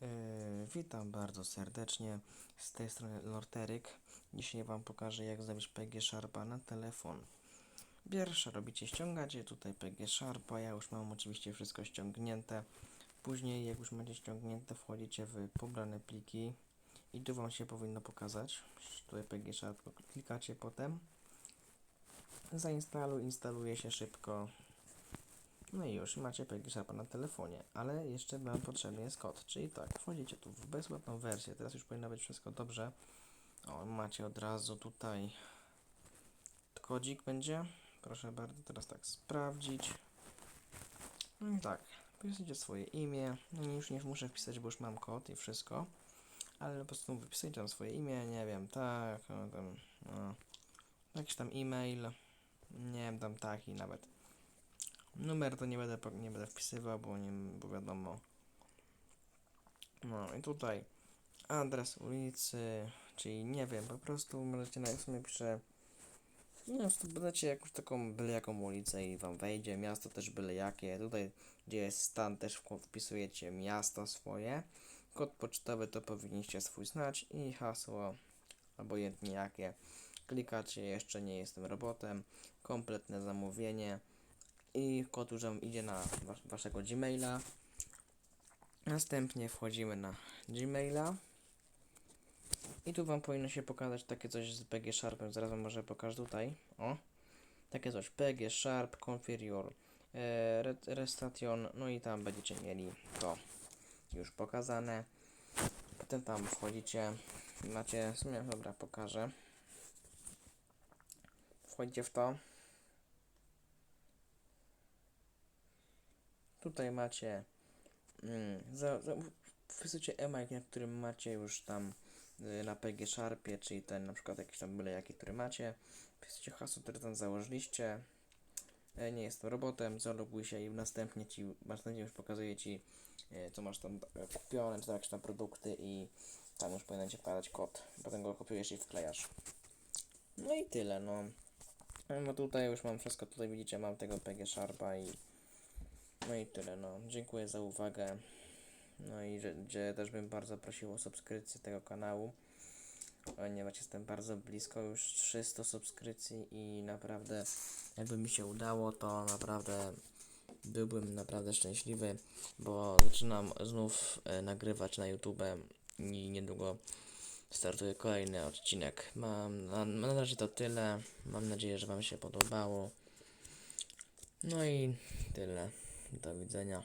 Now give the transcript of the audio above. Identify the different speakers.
Speaker 1: Yy, witam bardzo serdecznie. Z tej strony Lorteryk. Dzisiaj Wam pokażę jak zrobić PG Sharpa na telefon. Pierwsze robicie, ściągacie tutaj PG Sharpa. Ja już mam oczywiście wszystko ściągnięte. Później jak już macie ściągnięte wchodzicie w pobrane pliki i tu Wam się powinno pokazać. Tutaj PG Sharp klikacie potem. Zainstaluj, instaluje się szybko. No i już macie PG Sharpa na telefonie, ale jeszcze Wam potrzebny jest kod, czyli tak, wchodzicie tu w bezpłatną wersję, teraz już powinno być wszystko dobrze. O, macie od razu tutaj kodzik będzie, proszę bardzo, teraz tak sprawdzić. No tak, wpiszcie swoje imię, no już nie muszę wpisać, bo już mam kod i wszystko, ale po prostu wypisujcie tam swoje imię, nie wiem, tak, no, tam, no, jakiś tam e-mail, nie wiem, tam taki nawet. Numer to nie będę, nie będę wpisywał, bo nie bo wiadomo. No i tutaj adres ulicy, czyli nie wiem, po prostu możecie na sobie pisze. No, po jakąś taką byle jaką ulicę i wam wejdzie, miasto też byle jakie. Tutaj gdzie jest stan też wpisujecie miasto swoje. Kod pocztowy to powinniście swój znać i hasło obojętnie jakie. Klikacie jeszcze nie jestem robotem. Kompletne zamówienie i kod już wam idzie na was, waszego Gmaila. Następnie wchodzimy na Gmaila. I tu wam powinno się pokazać takie coś z PG Sharpem. Zaraz wam może pokażę tutaj. O. Takie coś. PG Sharp Configure e, Re- Restation. No i tam będziecie mieli to już pokazane. Potem tam wchodzicie. Macie, w sumie, dobra, pokażę. Wchodzicie w to. Tutaj macie mm, za, za, e-mail, na którym macie już tam y, na PG Sharpie, czyli ten na przykład jakiś tam byle jaki, który macie. Wpisujcie hasło, które tam założyliście. E, nie jestem robotem, zaloguj się i następnie ci, następnie już pokazuje ci e, co masz tam e, kupione, czy tam jakieś tam produkty i tam już powinien ci wkładać kod. Potem go kopiujesz i wklejasz. No i tyle, no. No tutaj już mam wszystko, tutaj widzicie, mam tego PG Sharpa i no i tyle, no. Dziękuję za uwagę. No i że, też bym bardzo prosił o subskrypcję tego kanału, ponieważ jestem bardzo blisko już 300 subskrypcji i naprawdę jakby mi się udało, to naprawdę byłbym naprawdę szczęśliwy, bo zaczynam znów e, nagrywać na YouTube i niedługo startuje kolejny odcinek. Mam na, na razie to tyle. Mam nadzieję, że Wam się podobało. No i tyle. Do widzenia.